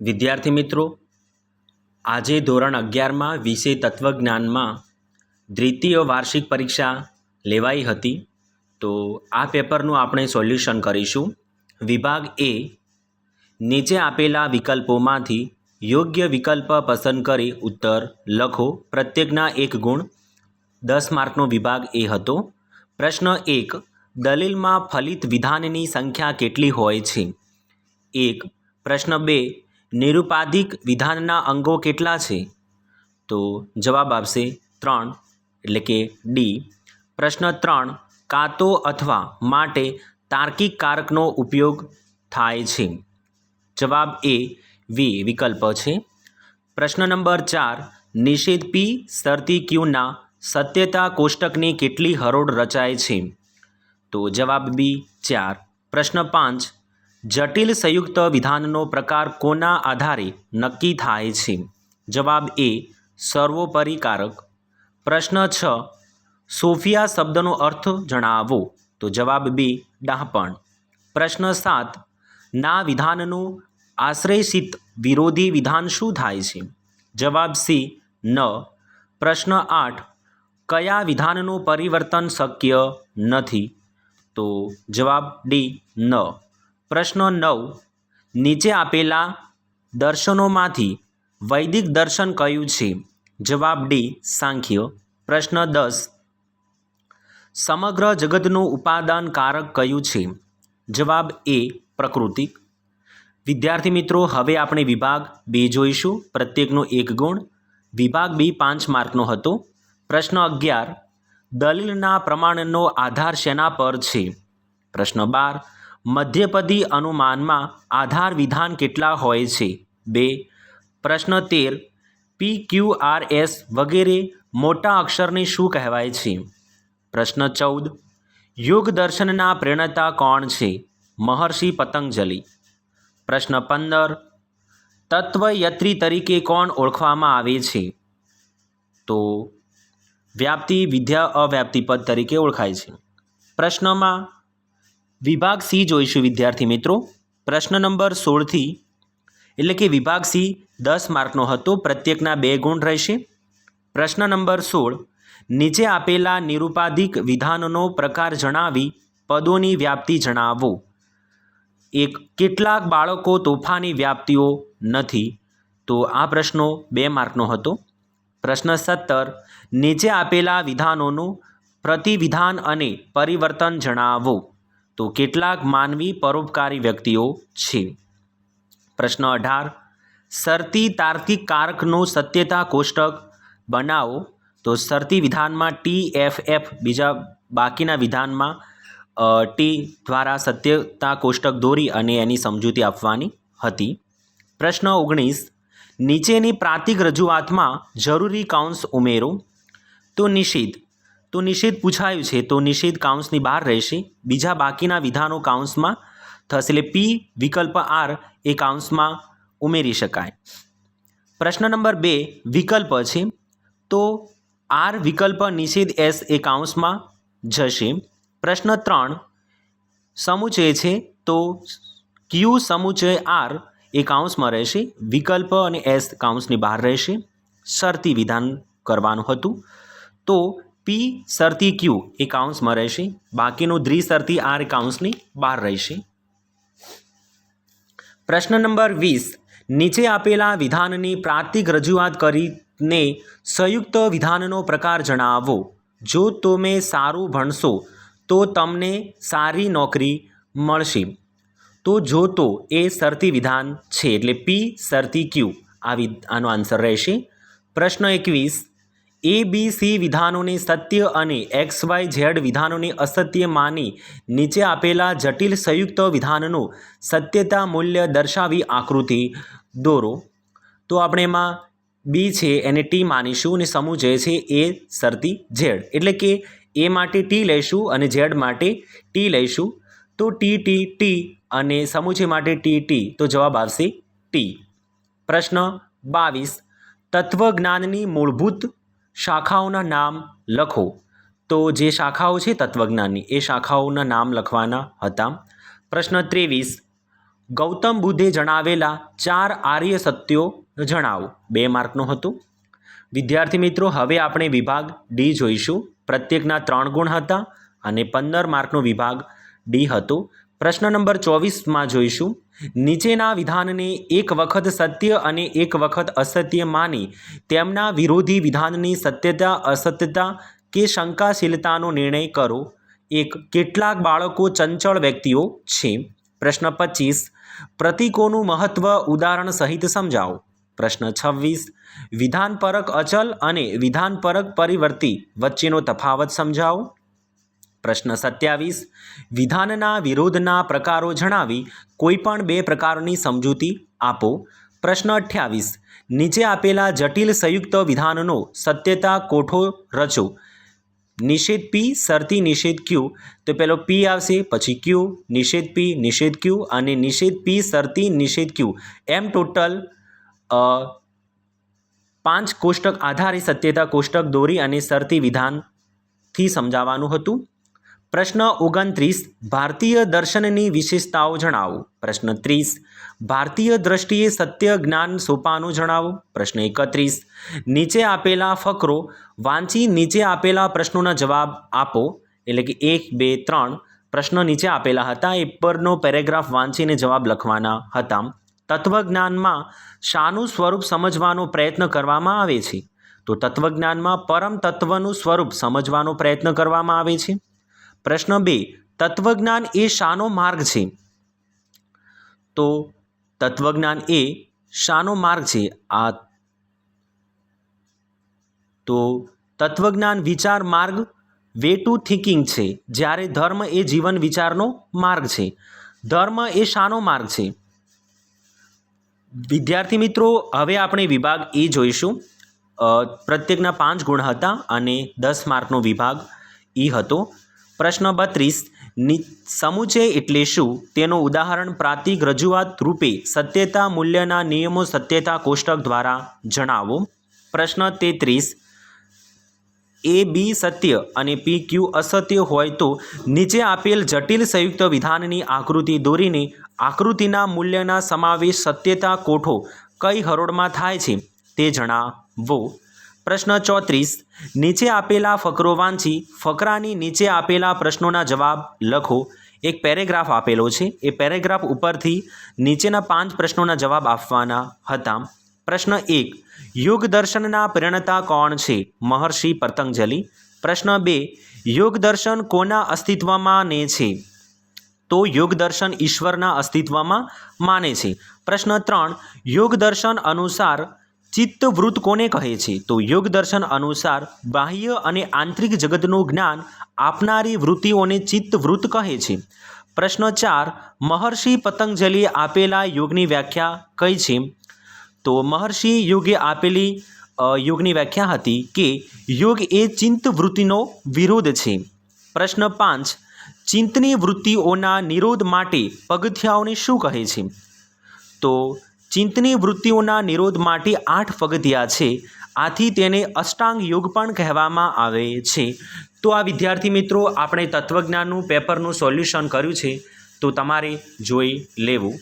વિદ્યાર્થી મિત્રો, આજે ધોરણ અગિયારમાં વિષય તત્વજ્ઞાનમાં દ્વિતીય વાર્ષિક પરીક્ષા લેવાઈ હતી. તો આ પેપરનું આપણે સોલ્યુશન કરીશું. વિભાગ એ નીચે આપેલા વિકલ્પોમાંથી યોગ્ય વિકલ્પ પસંદ કરી ઉત્તર લખો. પ્રત્યેકના એક ગુણ દસ માર્કનો વિભાગ એ હતો. પ્રશ્ન એક, દલીલમાં ફલિત વિધાનની સંખ્યા કેટલી હોય છે? એક, પ્રશ્ન બે નિરુપાધિક વિધાનના અંગો કેટલા છે? તો જવાબ આવશે ત્રણ, એટલે કે ડી. પ્રશ્ન ત્રણ, કાં તો અથવા માટે તાર્કિક કારકનો ઉપયોગ થાય છે? જવાબ એ, વી, વિકલ્પ છે. પ્રશ્ન નંબર ચાર, નિષેધ પી, શરતી ક્યુના સત્યતા કોષ્ટકની કેટલી હરોળ રચાય છે? તો જવાબ બી, ચાર. પ્રશ્ન પાંચ જટિલ સંયુક્ત વિધાનનો પ્રકાર કોના આધારે નક્કી થાય છે? જવાબ એ સર્વોપરી કારક પ્રશ્ન છ, સોફિયા શબ્દનો અર્થ જણાવો. તો જવાબ બી, ડાહપણ. પ્રશ્ન સાત, ના વિધાનનું આશ્રયસિત વિરોધી વિધાન શું થાય છે? જવાબ સી, ન. પ્રશ્ન આઠ, કયા વિધાનનું પરિવર્તન શક્ય નથી? તો જવાબ ડી, ન. પ્રશ્ન નવ. નીચે આપેલા દર્શનોમાંથી વૈદિક દર્શન કયું છે? જવાબ ડી, સાંખ્ય. પ્રશ્ન દસ. સમગ્ર જગતનું ઉપાદાન કારક કયું છે? જવાબ એ પ્રકૃતિક વિદ્યાર્થી મિત્રો, હવે આપણે વિભાગ બે જોઈશું. પ્રત્યેકનો એક ગુણ. વિભાગ બી પાંચ માર્કનો હતો. પ્રશ્ન અગિયાર. દલીલના પ્રમાણનો આધાર શેના પર છે? પ્રશ્ન બાર. મધ્યપદી અનુમાનમાં આધાર વિધાન કેટલા હોય છે? બે. પ્રશ્ન તેર. પી ક્યુ આર એસ વગેરે મોટા અક્ષરને શું કહેવાય છે? પ્રશ્ન ચૌદ. યોગ દર્શનના પ્રેરણતા કોણ છે? મહર્ષિ પતંજલિ. પ્રશ્ન પંદર. તત્વયત્રી તરીકે કોણ ઓળખવામાં આવે છે? તો વ્યાપ્તિ વિદ્યા અવ્યાપ્તિ પદ તરીકે ઓળખાય છે. પ્રશ્નમાં વિભાગ સી જોઈશું, વિદ્યાર્થી મિત્રો. પ્રશ્ન નંબર સોળથી, એટલે કે વિભાગ સી દસ માર્કનો હતો, પ્રત્યેકના બે ગુણ રહેશે. પ્રશ્ન નંબર સોળ, નીચે આપેલા નિરુપાધિક વિધાનનો પ્રકાર જણાવી પદોની વ્યાપ્તિ જણાવો. એક, કેટલાક બાળકો તોફાની વ્યાપ્તિઓ નથી. તો આ પ્રશ્નો બે માર્કનો હતો. પ્રશ્ન સત્તર, નીચે આપેલા વિધાનોનું પ્રતિવિધાન અને પરિવર્તન જણાવો. તો કેટલાક માનવી પરોપકારી વ્યક્તિઓ છે. પ્રશ્ન અઢાર. શરતી તાર્કિક કારકનો સત્યતા કોષ્ટક બનાવો. તો શરતી વિધાનમાં ટી એફ એફ, બીજા બાકીના વિધાનમાં ટી દ્વારા સત્યતા કોષ્ટક દોરી અને એની સમજૂતી આપવાની હતી. પ્રશ્ન ઓગણીસ. નીચેની પ્રાતિક રજૂઆતમાં જરૂરી કાઉન્સ ઉમેરો. તો નિષેધ તો નિષેધ પૂછાયું છે, તો નિષેધ કાઉન્સની બહાર રહેશે. બીજા બાકીના વિધાનો કાઉન્સમાં થશે એટલે પી વિકલ્પ આર એ કાઉન્સમાં ઉમેરી શકાય. પ્રશ્ન નંબર બે વિકલ્પ છે, તો આર વિકલ્પ નિષેધ એસ એ કાઉન્સમાં જશે. પ્રશ્ન ત્રણ સમુચય છે, તો ક્યુ સમુચય આર એ કાઉન્સમાં રહેશે. વિકલ્પ અને એસ કાઉન્સની બહાર રહેશે. શરતી વિધાન કરવાનું હતું. તો પી સરતી ક્યુ એ કાઉન્સમાં રહેશે. બાકીનું દ્રિસરતી આર કાઉન્સની બહાર રહેશે. પ્રશ્ન નંબર વીસ. નીચે આપેલા વિધાનની પ્રાતિક રજૂઆત કરીને સંયુક્ત વિધાનનો પ્રકાર જણાવો. જો તમે સારું ભણશો, તો તમને સારી નોકરી મળશે. તો જો તો એ શરતી વિધાન છે, એટલે પી શરતી ક્યુ આ વિ- આનો આન્સર રહેશે. પ્રશ્ન એકવીસ. એ બી સી વિધાનોને સત્ય અને એક્સ વાય ઝેડ વિધાનોને અસત્ય માની નીચે આપેલા જટિલ સંયુક્ત વિધાનનું સત્યતા મૂલ્ય દર્શાવી આકૃતિ દોરો. તો આપણે એમાં બી છે, એને ટી માનીશું અને સમૂહ જે છે એ સરતી ઝેડ એટલે કે એ માટે ટી લઈશું અને ઝેડ માટે ટી લઈશું. તો ટી ટી ટી અને સમૂચે માટે ટી ટી તો જવાબ આવશે ટી પ્રશ્ન બાવીસ. તત્વજ્ઞાનની મૂળભૂત શાખાઓના નામ લખો. તો જે શાખાઓ છે તત્વજ્ઞાનની, એ શાખાઓના નામ લખવાના હતા. પ્રશ્ન ત્રેવીસ. ગૌતમ બુદ્ધે જણાવેલા ચાર આર્ય સત્યો જણાવો. બે માર્કનું હતું. વિદ્યાર્થી મિત્રો, હવે આપણે વિભાગ ડી જોઈશું. પ્રત્યેકના ત્રણ ગુણ હતા અને પંદર માર્કનો વિભાગ ડી હતો. પ્રશ્ન નંબર ચોવીસમાં જોઈશું. નીચેના વિધાનને એક વખત સત્ય અને એક વખત અસત્ય માની. તેમના વિરોધી વિધાનની સત્યતા, અસત્યતા કે શંકાશીલતાનો નિર્ણય કરો. એક, કેટલાક બાળકો ચંચળ વ્યક્તિઓ છે. પ્રશ્ન પચીસ, પ્રતીકોનું મહત્વ ઉદાહરણ સહિત સમજાવો. પ્રશ્ન છવ્વીસ, વિધાનપરક અચલ અને વિધાનપરક પરિવર્તી વચ્ચેનો તફાવત સમજાવો. પ્રશ્ન સત્યાવીસ. વિધાનના વિરોધના પ્રકારો જણાવી કોઈપણ બે પ્રકારની સમજૂતી આપો. પ્રશ્ન અઠ્યાવીસ. નીચે આપેલા જટિલ સંયુક્ત વિધાનનો સત્યતા કોઠો રચો. નિષેધ પી શરતી નિષેધ ક્યુ તો પેલો પી આવશે, પછી ક્યુ નિષેધ પી નિષેધ ક્યુ અને નિષેધ પી શરતી નિષેધ ક્યુ એમ ટોટલ પાંચ કોષ્ટક આધારે સત્યતા કોષ્ટક દોરી અને શરતી વિધાનથી સમજાવવાનું હતું. પ્રશ્ન ઓગણત્રીસ, ભારતીય દર્શનની વિશેષતાઓ જણાવો. પ્રશ્ન ત્રીસ, ભારતીય દ્રષ્ટિએ સત્ય જ્ઞાન સોપાનું જણાવો. પ્રશ્ન એકત્રીસ, નીચે આપેલા ફકરો વાંચી નીચે આપેલા પ્રશ્નોના જવાબ આપો. એટલે કે એક, બે, ત્રણ પ્રશ્નો નીચે આપેલા હતા, એ પરનો પેરેગ્રાફ વાંચીને જવાબ લખવાના હતા. તત્વજ્ઞાનમાં શાનું સ્વરૂપ સમજવાનો પ્રયત્ન કરવામાં આવે છે. તો તત્વજ્ઞાનમાં પરમ તત્વનું સ્વરૂપ સમજવાનો પ્રયત્ન કરવામાં આવે છે. પ્રશ્ન બે, તત્વજ્ઞાન એ શાનો માર્ગ છે? તો તત્વજ્ઞાન એ શાનો માર્ગ છે. આ તો તત્વજ્ઞાન વિચાર માર્ગ વે ટુ થિંકિંગ છે. જ્યારે ધર્મ એ જીવન વિચારનો માર્ગ છે. ધર્મ એ શાનો માર્ગ છે. વિદ્યાર્થી મિત્રો, હવે આપણે વિભાગ એ જોઈશું. પ્રત્યેકના પાંચ ગુણ હતા અને દસ માર્કનો વિભાગ એ હતો. પ્રશ્ન બત્રીસ સમુચય એટલે શું? તેનું ઉદાહરણ પ્રાતિક રજૂઆત રૂપે સત્યતા મૂલ્યના નિયમો સત્યતા કોષ્ટક દ્વારા જણાવો. પ્રશ્ન તેત્રીસ, એ બી સત્ય અને પી ક્યુ અસત્ય હોય તો નીચે આપેલ જટિલ સંયુક્ત વિધાનની આકૃતિ દોરીને આકૃતિના મૂલ્યના સમાવેશ સત્યતા કોઠો કઈ હરોળમાં થાય છે તે જણાવો. પ્રશ્ન ચોત્રીસ, નીચે આપેલા ફકરો વાંચી ફકરાની નીચે આપેલા પ્રશ્નોના જવાબ લખો. એક પેરેગ્રાફ આપેલો છે. એ પેરેગ્રાફ ઉપરથી નીચેના પાંચ પ્રશ્નોના જવાબ આપવાના હતા. પ્રશ્ન એક, યોગ દર્શનના પ્રેરણતા કોણ છે? મહર્ષિ પતંજલિ. પ્રશ્ન બે, યોગ દર્શન કોના અસ્તિત્વમાં ને છે? તો યોગ દર્શન ઈશ્વરના અસ્તિત્વમાં માને છે. પ્રશ્ન ત્રણ, યોગ દર્શન અનુસાર ચિત્તવૃત્ત કોને કહે છે? તો યોગ દર્શન અનુસાર બાહ્ય અને આંતરિક જગતનું જ્ઞાન આપનારી વૃત્તિઓને ચિત્તવૃત્ત કહે છે. પ્રશ્ન ચાર, મહર્ષિ પતંજલિએ આપેલા યોગની વ્યાખ્યા કઈ છે? તો મહર્ષિ યોગે આપેલી યોગની વ્યાખ્યા હતી કે યોગ એ ચિંત વૃત્તિનો વિરોધ છે. પ્રશ્ન પાંચ ચિંતની વૃત્તિઓના નિરોધ માટે પગથિયાઓને શું કહે છે? તો ચિંતની વૃત્તિઓના નિરોધ માટે આઠ પગથિયા છે. આથી તેને અષ્ટાંગ યોગ પણ કહેવામાં આવે છે. તો આ વિદ્યાર્થી મિત્રો, આપણે તત્વજ્ઞાનનું પેપરનું સોલ્યુશન કર્યું છે. તો તમારે જોઈ લેવું.